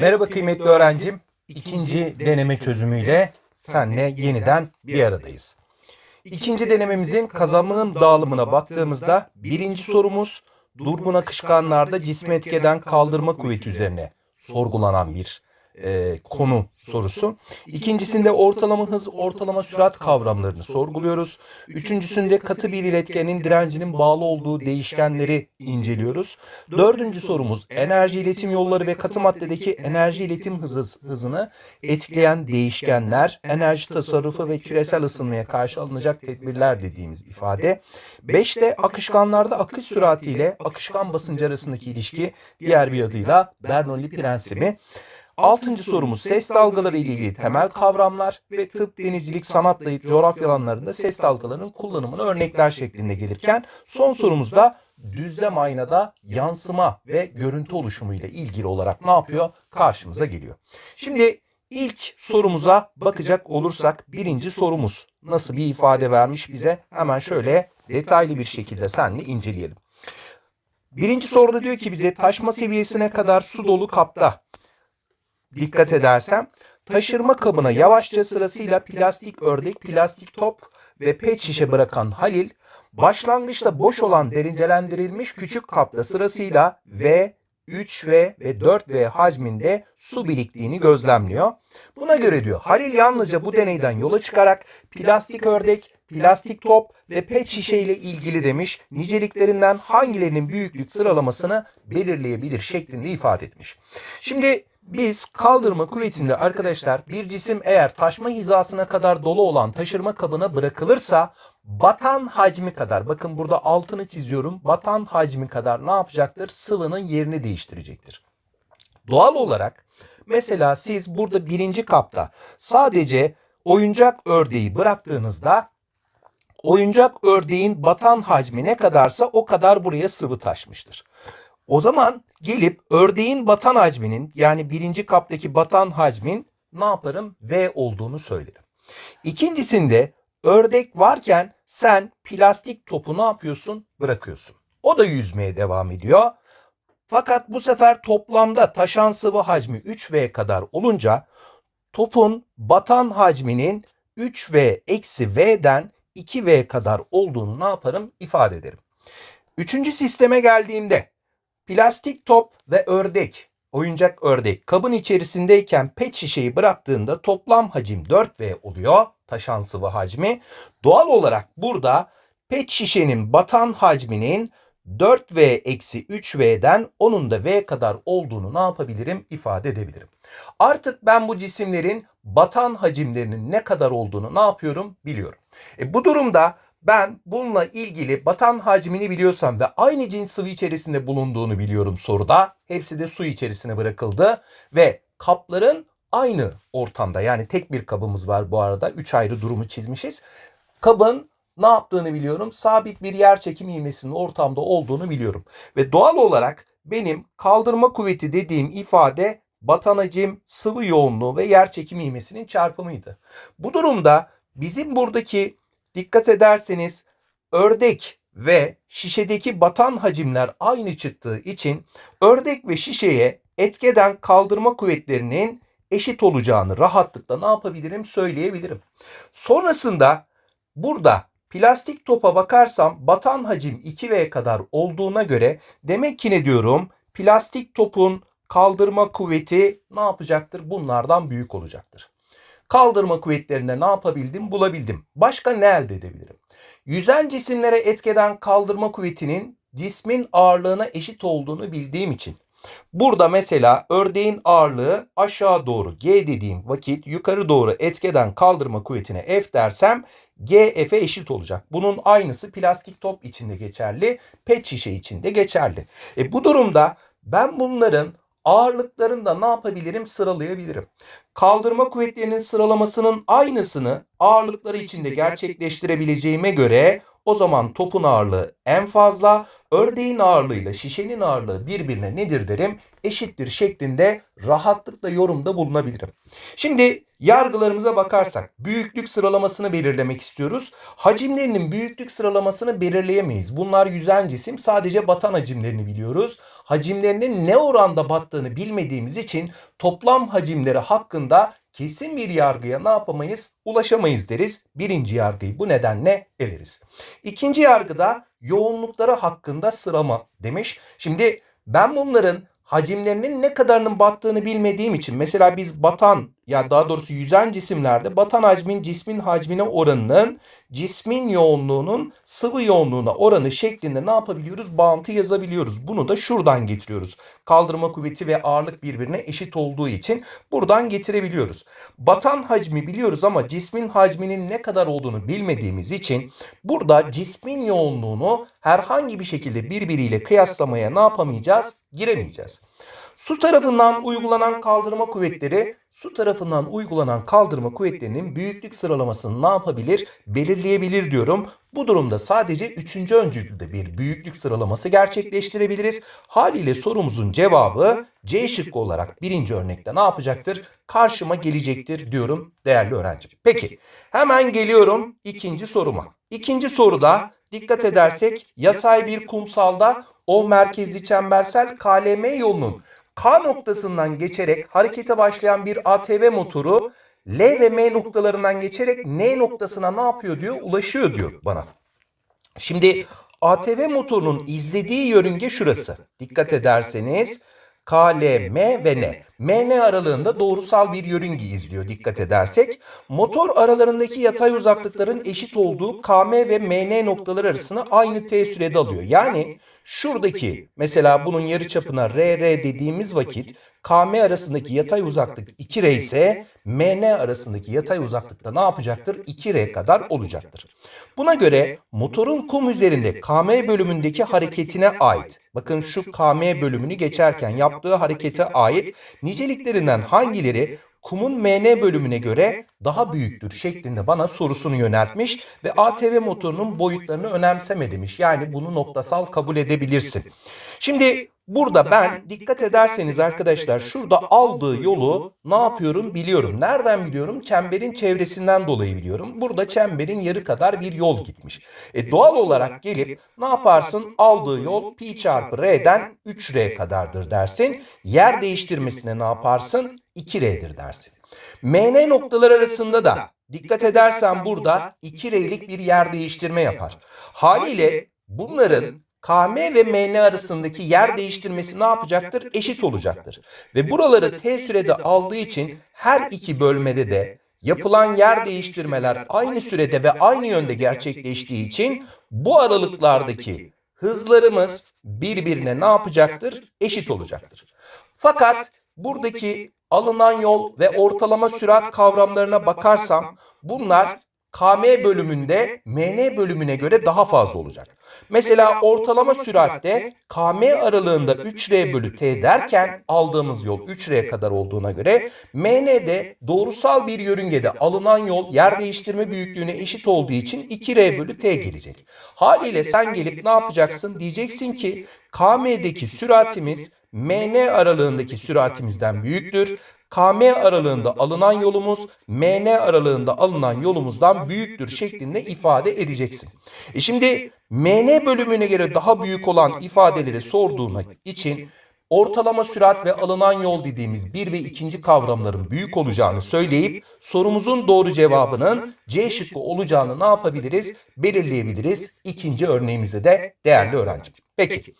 Merhaba kıymetli öğrencim. İkinci deneme çözümüyle senle yeniden bir aradayız. İkinci denememizin kazanımın dağılımına baktığımızda birinci sorumuz durgun akışkanlarda cismi etkeden kaldırma kuvveti üzerine sorgulanan bir e, konu sorusu. İkincisinde ortalama hız, ortalama sürat kavramlarını sorguluyoruz. Üçüncüsünde katı bir iletkenin direncinin bağlı olduğu değişkenleri inceliyoruz. Dördüncü sorumuz enerji iletim yolları ve katı maddedeki enerji iletim hızı, hızını etkileyen değişkenler, enerji tasarrufu ve küresel ısınmaya karşı alınacak tedbirler dediğimiz ifade. Beşte akışkanlarda akış süratiyle akışkan basıncı arasındaki ilişki diğer bir adıyla Bernoulli prensibi. Altıncı sorumuz ses dalgaları ile ilgili temel kavramlar ve tıp, denizcilik, sanatla coğrafya alanlarında ses dalgalarının kullanımını örnekler şeklinde gelirken son sorumuz da düzlem aynada yansıma ve görüntü oluşumu ile ilgili olarak ne yapıyor? Karşımıza geliyor. Şimdi ilk sorumuza bakacak olursak birinci sorumuz nasıl bir ifade vermiş bize? Hemen şöyle detaylı bir şekilde seninle inceleyelim. Birinci soruda diyor ki bize taşma seviyesine kadar su dolu kapta dikkat edersem taşırma kabına yavaşça sırasıyla plastik ördek, plastik top ve pet şişe bırakan Halil başlangıçta boş olan derincelendirilmiş küçük kapta sırasıyla V, 3V ve 4V hacminde su biriktiğini gözlemliyor. Buna göre diyor Halil yalnızca bu deneyden yola çıkarak plastik ördek, plastik top ve pet şişe ile ilgili demiş niceliklerinden hangilerinin büyüklük sıralamasını belirleyebilir şeklinde ifade etmiş. Şimdi biz kaldırma kuvvetinde arkadaşlar bir cisim eğer taşma hizasına kadar dolu olan taşırma kabına bırakılırsa batan hacmi kadar bakın burada altını çiziyorum batan hacmi kadar ne yapacaktır? Sıvının yerini değiştirecektir. Doğal olarak mesela siz burada birinci kapta sadece oyuncak ördeği bıraktığınızda oyuncak ördeğin batan hacmi ne kadarsa o kadar buraya sıvı taşmıştır. O zaman gelip ördeğin batan hacminin yani birinci kaptaki batan hacmin ne yaparım? V olduğunu söylerim. İkincisinde ördek varken sen plastik topu ne yapıyorsun? Bırakıyorsun. O da yüzmeye devam ediyor. Fakat bu sefer toplamda taşan sıvı hacmi 3V kadar olunca topun batan hacminin 3V eksi V'den 2V kadar olduğunu ne yaparım? ifade ederim. Üçüncü sisteme geldiğimde Plastik top ve ördek, oyuncak ördek kabın içerisindeyken pet şişeyi bıraktığında toplam hacim 4V oluyor. Taşan sıvı hacmi. Doğal olarak burada pet şişenin batan hacminin 4V eksi 3V'den onun da V kadar olduğunu ne yapabilirim? ifade edebilirim. Artık ben bu cisimlerin batan hacimlerinin ne kadar olduğunu ne yapıyorum? Biliyorum. E bu durumda ben bununla ilgili batan hacmini biliyorsam ve aynı cins sıvı içerisinde bulunduğunu biliyorum soruda. Hepsi de su içerisine bırakıldı ve kapların aynı ortamda yani tek bir kabımız var bu arada. Üç ayrı durumu çizmişiz. Kabın ne yaptığını biliyorum. Sabit bir yer çekim ivmesinin ortamda olduğunu biliyorum. Ve doğal olarak benim kaldırma kuvveti dediğim ifade batan hacim, sıvı yoğunluğu ve yer çekim ivmesinin çarpımıydı. Bu durumda bizim buradaki dikkat ederseniz ördek ve şişedeki batan hacimler aynı çıktığı için ördek ve şişeye etkeden kaldırma kuvvetlerinin eşit olacağını rahatlıkla ne yapabilirim söyleyebilirim. Sonrasında burada plastik topa bakarsam batan hacim 2V kadar olduğuna göre demek ki ne diyorum? Plastik topun kaldırma kuvveti ne yapacaktır? Bunlardan büyük olacaktır. Kaldırma kuvvetlerinde ne yapabildim? Bulabildim. Başka ne elde edebilirim? Yüzen cisimlere etkeden kaldırma kuvvetinin cismin ağırlığına eşit olduğunu bildiğim için Burada mesela ördeğin ağırlığı aşağı doğru G dediğim vakit yukarı doğru etkeden kaldırma kuvvetine F dersem G F'e eşit olacak. Bunun aynısı plastik top içinde geçerli, pet şişe içinde geçerli. E bu durumda ben bunların ağırlıklarını da ne yapabilirim sıralayabilirim. Kaldırma kuvvetlerinin sıralamasının aynısını ağırlıkları içinde gerçekleştirebileceğime göre O zaman topun ağırlığı en fazla, ördeğin ağırlığıyla şişenin ağırlığı birbirine nedir derim? Eşittir şeklinde rahatlıkla yorumda bulunabilirim. Şimdi yargılarımıza bakarsak büyüklük sıralamasını belirlemek istiyoruz. Hacimlerinin büyüklük sıralamasını belirleyemeyiz. Bunlar yüzen cisim sadece batan hacimlerini biliyoruz. Hacimlerinin ne oranda battığını bilmediğimiz için toplam hacimleri hakkında kesin bir yargıya ne yapamayız? Ulaşamayız deriz. Birinci yargıyı bu nedenle eleriz. İkinci yargıda yoğunlukları hakkında sırama demiş. Şimdi ben bunların hacimlerinin ne kadarının battığını bilmediğim için mesela biz batan ya daha doğrusu yüzen cisimlerde batan hacmin cismin hacmine oranının cismin yoğunluğunun sıvı yoğunluğuna oranı şeklinde ne yapabiliyoruz? Bağıntı yazabiliyoruz. Bunu da şuradan getiriyoruz. Kaldırma kuvveti ve ağırlık birbirine eşit olduğu için buradan getirebiliyoruz. Batan hacmi biliyoruz ama cismin hacminin ne kadar olduğunu bilmediğimiz için burada cismin yoğunluğunu herhangi bir şekilde birbiriyle kıyaslamaya ne yapamayacağız? Giremeyeceğiz. Su tarafından uygulanan kaldırma kuvvetleri su tarafından uygulanan kaldırma kuvvetlerinin büyüklük sıralamasını ne yapabilir? Belirleyebilir diyorum. Bu durumda sadece 3. öncülde bir büyüklük sıralaması gerçekleştirebiliriz. Haliyle sorumuzun cevabı C şıkkı olarak birinci örnekte ne yapacaktır? Karşıma gelecektir diyorum değerli öğrencim. Peki hemen geliyorum ikinci soruma. İkinci soruda dikkat edersek yatay bir kumsalda o merkezli çembersel KLM yolunun K noktasından geçerek harekete başlayan bir ATV motoru L ve M noktalarından geçerek N noktasına ne yapıyor diyor? Ulaşıyor diyor bana. Şimdi ATV motorunun izlediği yörünge şurası. Dikkat ederseniz K, L, M ve N. MN aralığında doğrusal bir yörünge izliyor dikkat edersek. Motor aralarındaki yatay uzaklıkların eşit olduğu KM ve MN noktaları arasını aynı T sürede alıyor. Yani şuradaki mesela bunun yarıçapına RR dediğimiz vakit KM arasındaki yatay uzaklık 2R ise MN arasındaki yatay uzaklıkta ne yapacaktır? 2R kadar olacaktır. Buna göre motorun kum üzerinde KM bölümündeki hareketine ait. Bakın şu KM bölümünü geçerken yaptığı harekete ait niceliklerinden hangileri kumun MN bölümüne göre daha büyüktür şeklinde bana sorusunu yöneltmiş ve ATV motorunun boyutlarını önemseme demiş. Yani bunu noktasal kabul edebilirsin. Şimdi burada ben dikkat ederseniz arkadaşlar şurada aldığı yolu ne yapıyorum biliyorum. Nereden biliyorum? Çemberin çevresinden dolayı biliyorum. Burada çemberin yarı kadar bir yol gitmiş. E doğal olarak gelip ne yaparsın? Aldığı yol pi çarpı r'den 3r kadardır dersin. Yer değiştirmesine ne yaparsın? 2r'dir dersin. MN noktalar arasında da dikkat edersen burada 2R'lik bir yer değiştirme yapar. Haliyle bunların KM ve MN arasındaki yer değiştirmesi ne yapacaktır? Eşit olacaktır. Ve buraları T sürede aldığı için her iki bölmede de yapılan yer değiştirmeler aynı sürede ve aynı yönde gerçekleştiği için bu aralıklardaki hızlarımız birbirine ne yapacaktır? Eşit olacaktır. Fakat buradaki alınan yol ve ortalama sürat kavramlarına bakarsam bunlar KM bölümünde MN bölümüne göre daha fazla olacak. Mesela ortalama süratte KM aralığında 3R bölü T derken aldığımız yol 3R kadar olduğuna göre MN'de doğrusal bir yörüngede alınan yol yer değiştirme büyüklüğüne eşit olduğu için 2R bölü T gelecek. Haliyle sen gelip ne yapacaksın? Diyeceksin ki KM'deki süratimiz MN aralığındaki süratimizden büyüktür. KM aralığında alınan yolumuz MN aralığında alınan yolumuzdan büyüktür şeklinde ifade edeceksin. E şimdi MN bölümüne göre daha büyük olan ifadeleri sorduğuna için ortalama sürat ve alınan yol dediğimiz bir ve ikinci kavramların büyük olacağını söyleyip sorumuzun doğru cevabının C şıkkı olacağını ne yapabiliriz? Belirleyebiliriz. İkinci örneğimizde de değerli öğrencim. Peki.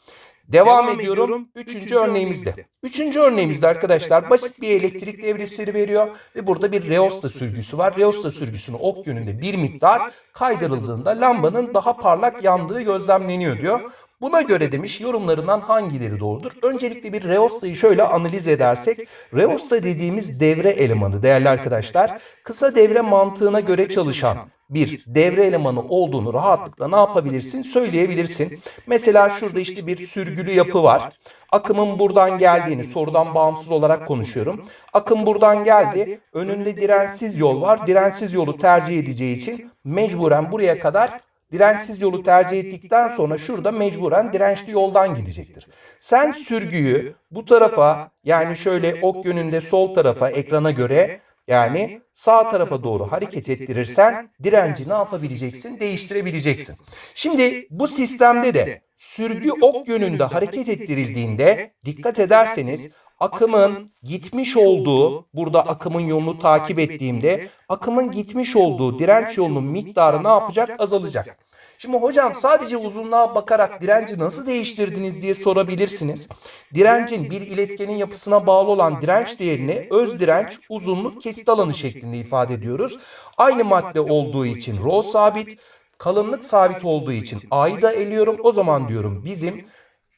Devam ediyorum. Üçüncü örneğimizde. Üçüncü örneğimizde arkadaşlar basit bir elektrik devresleri veriyor ve burada bir reosta sürgüsü var. Reosta sürgüsünün ok yönünde bir miktar kaydırıldığında lambanın daha parlak yandığı gözlemleniyor diyor. Buna göre demiş yorumlarından hangileri doğrudur? Öncelikle bir reostayı şöyle analiz edersek, reosta dediğimiz devre elemanı değerli arkadaşlar, kısa devre mantığına göre çalışan bir devre elemanı olduğunu rahatlıkla ne yapabilirsin? Söyleyebilirsin. Mesela şurada işte bir sürgülü yapı var. Akımın buradan geldiğini sorudan bağımsız olarak konuşuyorum. Akım buradan geldi. Önünde dirensiz yol var. Dirensiz yolu tercih edeceği için mecburen buraya kadar dirençsiz yolu tercih ettikten sonra şurada mecburen dirençli yoldan gidecektir. Sen sürgüyü bu tarafa yani şöyle ok yönünde sol tarafa ekrana göre yani sağ tarafa doğru hareket ettirirsen direnci ne yapabileceksin? Değiştirebileceksin. Şimdi bu sistemde de sürgü ok yönünde hareket ettirildiğinde dikkat ederseniz akımın gitmiş olduğu, burada akımın yolunu takip ettiğimde akımın gitmiş olduğu direnç yolunun miktarı ne yapacak? Azalacak. Şimdi hocam sadece uzunluğa bakarak direnci nasıl değiştirdiniz diye sorabilirsiniz. Direncin bir iletkenin yapısına bağlı olan direnç değerini öz direnç, uzunluk, kesit alanı şeklinde ifade ediyoruz. Aynı madde olduğu için rho sabit, kalınlık sabit olduğu için A'yı da eliyorum. O zaman diyorum bizim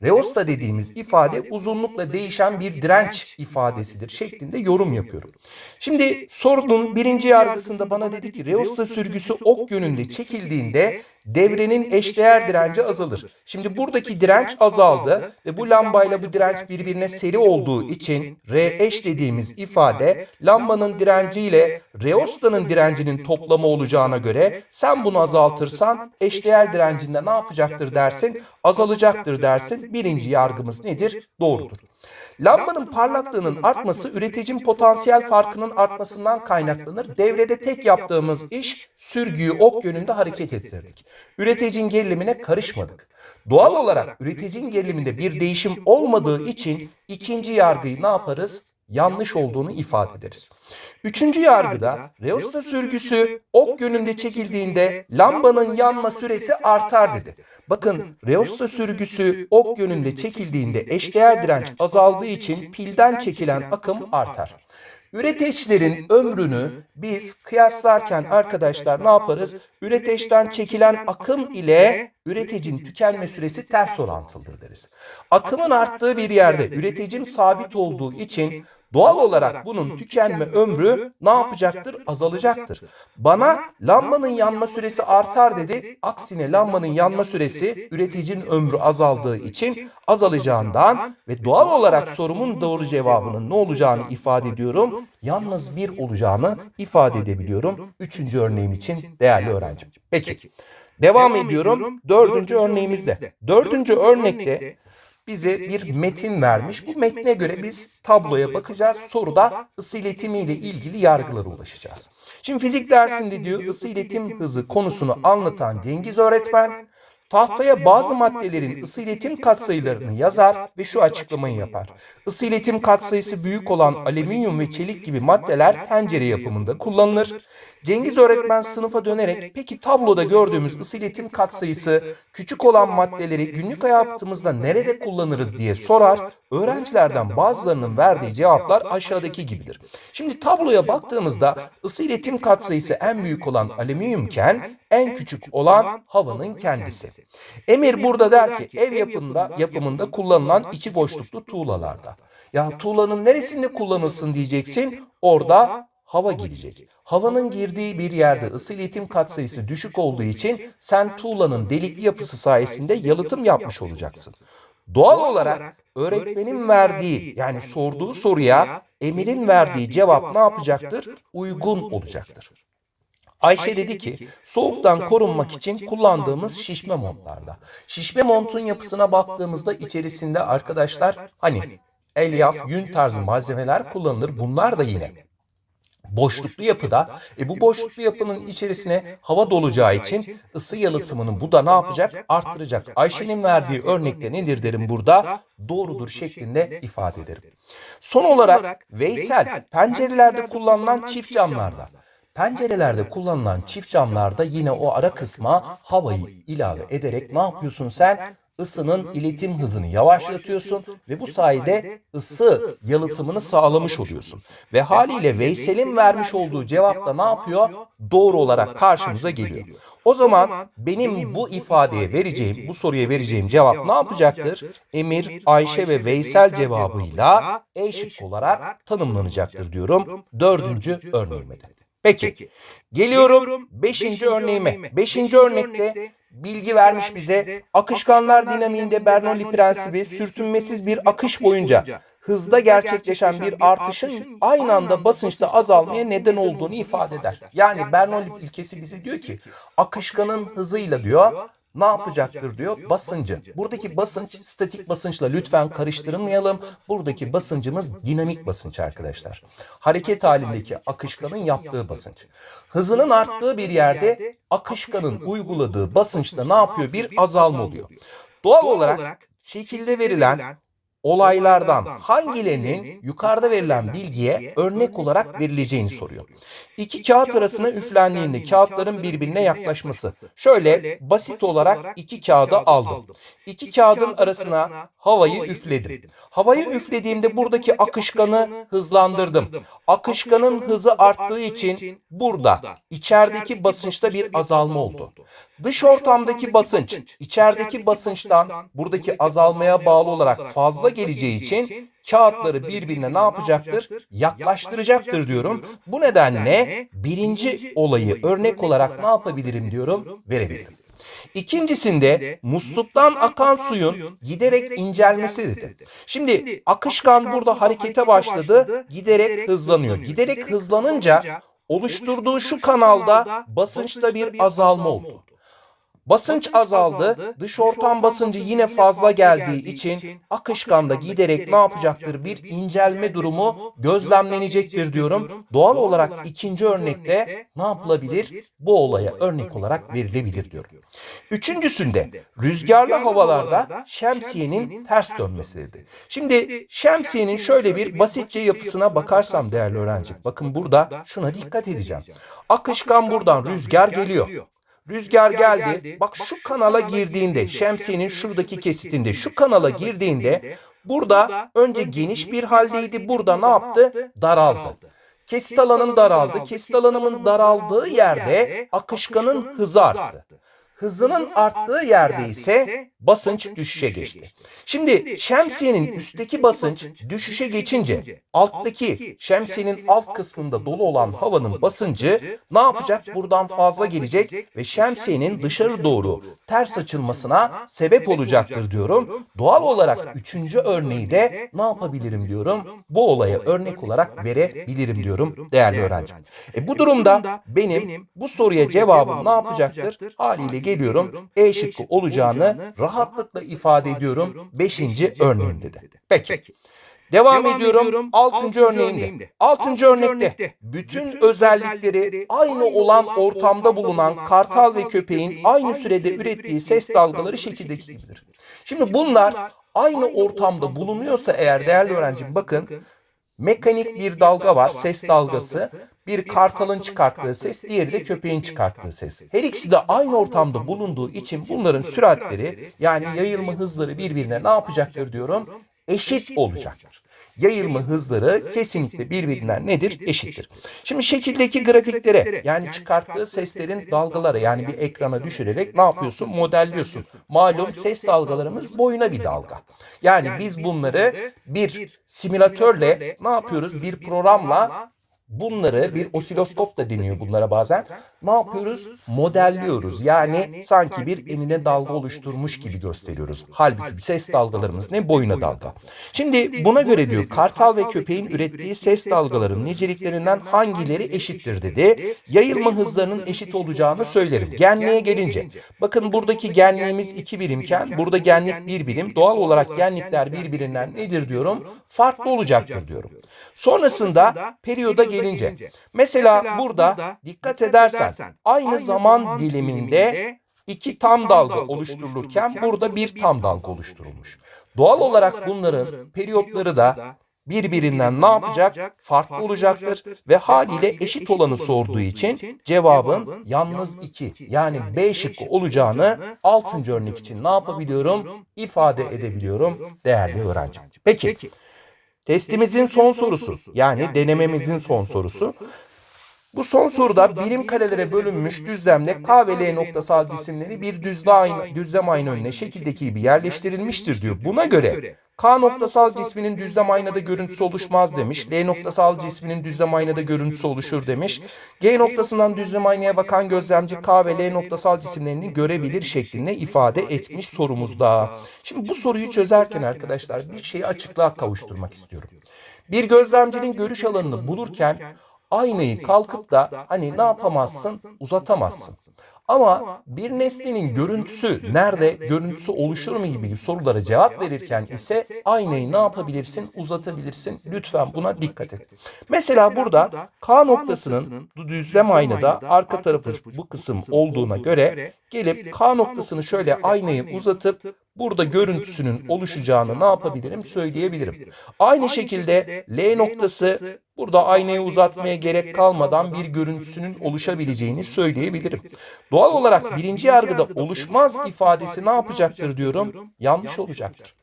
Reosta dediğimiz ifade uzunlukla değişen bir direnç ifadesidir şeklinde yorum yapıyorum. Şimdi sorunun birinci yargısında bana dedi ki Reosta sürgüsü ok yönünde çekildiğinde devrenin eşdeğer direnci azalır. Şimdi buradaki direnç azaldı ve bu lambayla bu direnç birbirine seri olduğu için R eş dediğimiz ifade lambanın direnciyle Reosta'nın direncinin toplamı olacağına göre sen bunu azaltırsan eşdeğer direncinde ne yapacaktır dersin? Azalacaktır dersin. Birinci yargımız nedir? Doğrudur. Lambanın parlaklığının artması üreticinin potansiyel farkının artmasından kaynaklanır. Devrede tek yaptığımız iş sürgüyü ok yönünde hareket ettirdik. Üreticinin gerilimine karışmadık. Doğal olarak üreticinin geriliminde bir değişim olmadığı için ikinci yargıyı ne yaparız? Yanlış olduğunu ifade ederiz. Üçüncü yargıda reosta sürgüsü ok yönünde çekildiğinde lambanın yanma süresi artar dedi. Bakın reosta sürgüsü ok yönünde çekildiğinde eşdeğer direnç azaldığı için pilden çekilen akım artar. Üreteçlerin ömrünü biz kıyaslarken arkadaşlar ne yaparız? Üreteçten çekilen akım ile üreticinin tükenme süresi ters orantılıdır deriz. Akımın arttığı bir yerde üreticim sabit olduğu için doğal olarak bunun tükenme ömrü ne yapacaktır? Azalacaktır. Bana lambanın yanma süresi artar dedi. Aksine lambanın yanma süresi üreticinin ömrü azaldığı için azalacağından ve doğal olarak sorumun doğru cevabının ne olacağını ifade ediyorum. Yalnız bir olacağını ifade edebiliyorum. Üçüncü örneğim için değerli öğrencim. Peki. Devam ediyorum. Dördüncü örneğimizde. Dördüncü örnekte bize bir metin vermiş. Bu metne göre biz tabloya bakacağız. Soruda ısı iletimiyle ilgili yargılara ulaşacağız. Şimdi fizik dersinde diyor ısı iletim hızı konusunu anlatan Cengiz öğretmen tahtaya bazı maddelerin ısı iletim katsayılarını yazar ve şu açıklamayı yapar. Isı iletim katsayısı büyük olan alüminyum ve çelik gibi maddeler tencere yapımında kullanılır. Cengiz öğretmen sınıfa dönerek peki tabloda gördüğümüz ısı iletim katsayısı küçük olan maddeleri günlük hayatımızda nerede kullanırız diye sorar. Öğrencilerden bazılarının verdiği cevaplar aşağıdaki gibidir. Şimdi tabloya baktığımızda ısı iletim katsayısı en büyük olan alüminyumken en küçük olan havanın kendisi. Emir burada der ki ev yapımında, yapımında kullanılan içi boşluklu tuğlalarda. Ya tuğlanın neresinde kullanılsın diyeceksin orada hava girecek. Havanın girdiği bir yerde ısı iletim katsayısı düşük olduğu için sen tuğlanın delikli yapısı sayesinde yalıtım yapmış olacaksın. Doğal olarak öğretmenin verdiği yani sorduğu soruya Emir'in verdiği cevap ne yapacaktır? Uygun olacaktır. Ayşe dedi ki soğuktan korunmak için kullandığımız şişme montlarda. Şişme montun yapısına baktığımızda içerisinde arkadaşlar hani elyaf, yün tarzı malzemeler kullanılır. Bunlar da yine boşluklu yapıda. E bu boşluklu yapının içerisine hava dolacağı için ısı yalıtımını bu da ne yapacak? Arttıracak. Ayşe'nin verdiği örnekte nedir derim burada? Doğrudur şeklinde ifade ederim. Son olarak Veysel pencerelerde kullanılan çift camlarda. Pencerelerde kullanılan çift camlarda yine o ara kısma havayı ilave ederek ne yapıyorsun sen? Isının iletim hızını yavaşlatıyorsun ve bu sayede ısı yalıtımını sağlamış oluyorsun. Ve haliyle Veysel'in vermiş olduğu cevap da ne yapıyor? Doğru olarak karşımıza geliyor. O zaman benim bu ifadeye vereceğim, bu soruya vereceğim cevap ne yapacaktır? Emir, Ayşe ve Veysel cevabıyla eşit olarak tanımlanacaktır diyorum. Dördüncü örneğime. Peki. Geliyorum 5. örneğime. 5. örnekte bilgi vermiş bize. Akışkanlar dinamiğinde Bernoulli prensibi sürtünmesiz bir akış boyunca hızda gerçekleşen bir artışın aynı anda basınçta azalmaya neden olduğunu ifade eder. Yani Bernoulli ilkesi bize diyor ki akışkanın hızıyla diyor ne yapacaktır diyor basıncı. Buradaki basınç statik basınçla lütfen karıştırmayalım. Buradaki basıncımız dinamik basınç arkadaşlar. Hareket halindeki akışkanın yaptığı basınç. Hızının arttığı bir yerde akışkanın uyguladığı basınçta ne yapıyor? Bir azalma oluyor. Doğal olarak şekilde verilen olaylardan hangilerinin yukarıda verilen bilgiye örnek olarak verileceğini soruyor. İki kağıt arasına üflendiğinde kağıtların birbirine yaklaşması. Şöyle basit olarak iki kağıdı aldım. İki kağıdın arasına havayı üfledim. Havayı üflediğimde buradaki akışkanı hızlandırdım. Akışkanın hızı arttığı için burada içerideki basınçta bir azalma oldu. Dış ortamdaki basınç içerideki basınçtan buradaki azalmaya bağlı olarak fazla geleceği için kağıtları birbirine ne yapacaktır? Yaklaştıracaktır diyorum. Bu nedenle birinci olayı örnek olarak ne yapabilirim diyorum? Verebilirim. İkincisinde musluktan akan suyun giderek incelmesi dedi. Şimdi akışkan burada harekete başladı, giderek hızlanıyor. Giderek hızlanınca oluşturduğu şu kanalda basınçta bir azalma oldu. Basınç azaldı, dış ortam basıncı yine fazla geldiği için akışkanda giderek ne yapacaktır? Bir incelme durumu gözlemlenecektir diyorum. Doğal olarak ikinci örnekte ne yapılabilir? Bu olaya örnek olarak verilebilir diyorum. Üçüncüsünde rüzgarlı havalarda şemsiyenin ters dönmesidir. Şimdi şemsiyenin şöyle bir basitçe yapısına bakarsam değerli öğrenci. Bakın burada şuna dikkat edeceğim. Akışkan buradan rüzgar geliyor. Rüzgar geldi. Bak şu kanala girdiğinde, şemsiyenin şuradaki kesitinde, şu kanala girdiğinde burada önce geniş bir haldeydi. Burada ne yaptı? Daraldı. Kesit alanım daraldı. Kesit alanımın daraldığı yerde akışkanın hızı arttı. Hızının arttığı yerde ise basınç düşüşe geçti. Şimdi şemsiyenin üstteki basınç düşüşe geçince alttaki şemsiyenin alt kısmında dolu olan havanın basıncı ne yapacak? Buradan fazla gelecek ve şemsiyenin dışarı doğru ters açılmasına sebep olacaktır diyorum. Doğal olarak üçüncü örneği de ne yapabilirim diyorum. Bu olaya örnek olarak verebilirim diyorum değerli öğrencim. E bu durumda benim bu soruya cevabım ne yapacaktır? Haliyle geliyorum E şıkkı olacağını rahatlıkla ifade ediyorum 5. örneğimde de. Peki. Devam, ediyorum 6. örneğimde. 6. örnekte bütün özellikleri aynı olan ortamda bulunan kartal ve köpeğin aynı sürede ürettiği ses dalgaları şekildeki gibidir. Şimdi bunlar aynı ortamda bulunuyorsa eğer değerli öğrencim bakın mekanik bir dalga var ses dalgası bir kartalın çıkarttığı ses, diğeri de köpeğin çıkarttığı ses. Her ikisi de aynı ortamda bulunduğu için bunların süratleri yani yayılma hızları birbirine ne yapacaktır diyorum? Eşit olacaktır. Yayılma hızları kesinlikle birbirinden nedir? Eşittir. Şimdi şekildeki grafiklere yani çıkarttığı seslerin dalgaları yani bir ekrana düşürerek ne yapıyorsun? Modelliyorsun. Malum ses dalgalarımız boyuna bir dalga. Yani biz bunları bir simülatörle ne yapıyoruz? Bir programla Bunları bir osiloskop da deniyor bunlara bazen. Ne yapıyoruz? Modelliyoruz. Yani sanki bir enine dalga oluşturmuş gibi gösteriyoruz. Halbuki ses dalgalarımız ne? Boyuna dalga. Şimdi buna göre diyor kartal ve köpeğin ürettiği ses dalgalarının niceliklerinden hangileri eşittir dedi. Yayılma hızlarının eşit olacağını söylerim. Genliğe gelince. Bakın buradaki genliğimiz 2 birimken burada genlik 1 birim. Doğal olarak genlikler birbirinden nedir diyorum? Farklı olacaktır diyorum. Sonrasında periyoda gelince. Mesela burada dikkat edersen aynı zaman diliminde iki tam dalga oluşturulurken burada bir tam dalga oluşturulmuş. Doğal olarak bunların periyotları da birbirinden ne yapacak? Farklı olacaktır ve haliyle eşit olanı sorduğu için cevabın yalnız 2 yani B şıkkı olacağını 6. örnek için ne yapabiliyorum? İfade edebiliyorum değerli öğrencim. Peki. Testimizin son sorusu yani denememizin son sorusu. Bu son soruda birim karelere bölünmüş düzlemde K ve L noktasal cisimleri bir düzle aynı, düzlem aynı önüne şekildeki gibi yerleştirilmiştir diyor. Buna göre K noktasal cisminin düzlem aynada görüntüsü oluşmaz demiş. L noktasal cisminin düzlem aynada görüntüsü oluşur demiş. G noktasından düzlem aynaya bakan gözlemci K ve L noktasal cisimlerini görebilir şeklinde ifade etmiş sorumuzda. Şimdi bu soruyu çözerken arkadaşlar bir şeyi açıklığa kavuşturmak istiyorum. Bir gözlemcinin görüş alanını bulurken aynayı kalkıp da hani ne yapamazsın? uzatamazsın. Ama bir nesnenin görüntüsü nerede, görüntüsü oluşur mu gibi sorulara cevap verirken ise aynayı ne yapabilirsin, uzatabilirsin. Lütfen buna dikkat et. Mesela burada K noktasının düzlem aynada arka tarafı bu kısım olduğuna göre gelip K noktasını şöyle aynayı uzatıp burada görüntüsünün oluşacağını ne yapabilirim söyleyebilirim. Aynı şekilde L noktası burada aynayı uzatmaya gerek kalmadan bir görüntüsünün oluşabileceğini söyleyebilirim. Doğal olarak birinci yargıda oluşmaz ifadesi ne yapacaktır diyorum? Yanlış olacaktır.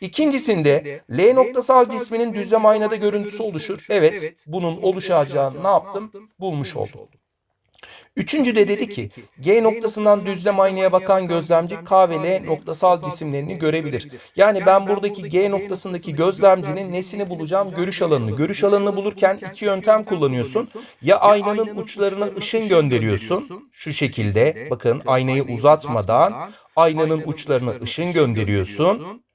İkincisinde L noktasal cisminin düzlem aynada görüntüsü oluşur. Evet bunun oluşacağını ne yaptım? Bulmuş oldum. Üçüncü de dedi ki G noktasından düzlem aynaya bakan gözlemci K ve L noktasal cisimlerini görebilir. Yani ben buradaki G noktasındaki gözlemcinin nesini bulacağım? Görüş alanını. Görüş alanını bulurken iki yöntem kullanıyorsun. Ya aynanın uçlarına ışın gönderiyorsun. Şu şekilde bakın aynayı uzatmadan aynanın uçlarına ışın gönderiyorsun.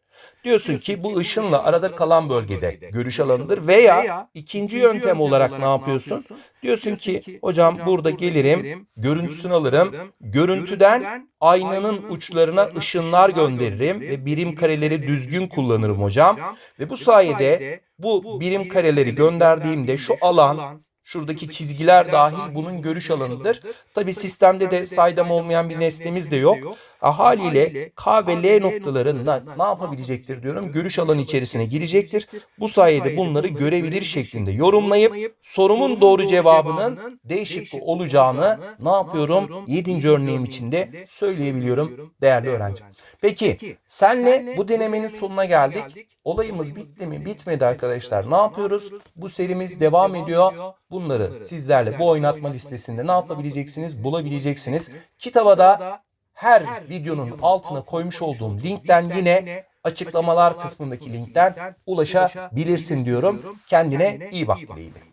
Diyorsun ki bu ışınla arada kalan bölgede görüş alanıdır veya ikinci yöntem olarak ne yapıyorsun? Diyorsun ki hocam burada gelirim, görüntüsünü alırım. Görüntüden aynanın uçlarına ışınlar gönderirim ve birim kareleri düzgün kullanırım hocam. Ve bu sayede bu birim kareleri gönderdiğimde şu alan Şuradaki çizgiler dahil bunun görüş alanıdır. Tabi sistemde de saydam olmayan bir nesnemiz de yok. Haliyle K ve L noktaları ne yapabilecektir diyorum. Görüş alanı içerisine girecektir. Bu sayede bunları görebilir şeklinde yorumlayıp sorumun doğru cevabının D şıkkı olacağını ne yapıyorum? 7. örneğim içinde söyleyebiliyorum değerli öğrencim. Peki senle bu denemenin sonuna geldik. Olayımız bitti mi? Bitmedi arkadaşlar. Ne yapıyoruz? Bu serimiz devam ediyor. Bunları sizlerle bu oynatma listesinde ne yapabileceksiniz? Bulabileceksiniz. Kitaba da her videonun altına koymuş olduğum linkten yine açıklamalar kısmındaki linkten ulaşabilirsin diyorum. Kendine iyi bak dileğiyle.